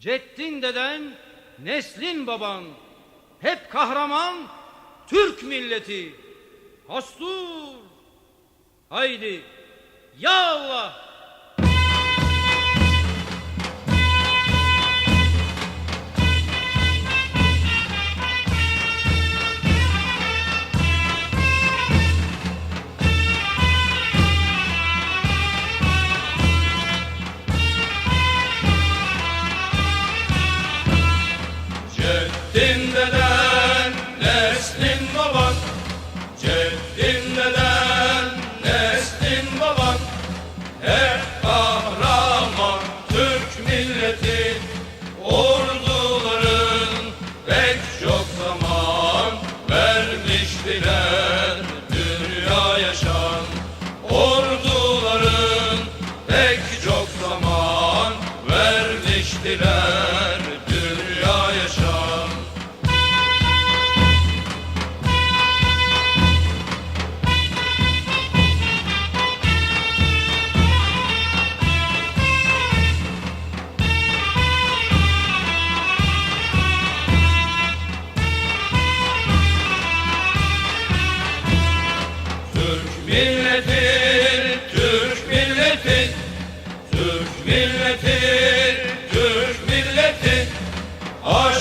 Ceddin deden, neslin baban, hep kahraman Türk milleti. Hastur! Haydi, ya Allah! Pek çok zaman Vermiştiler dünya yaşan Türk milleti, milleti, Türk milleti, aşk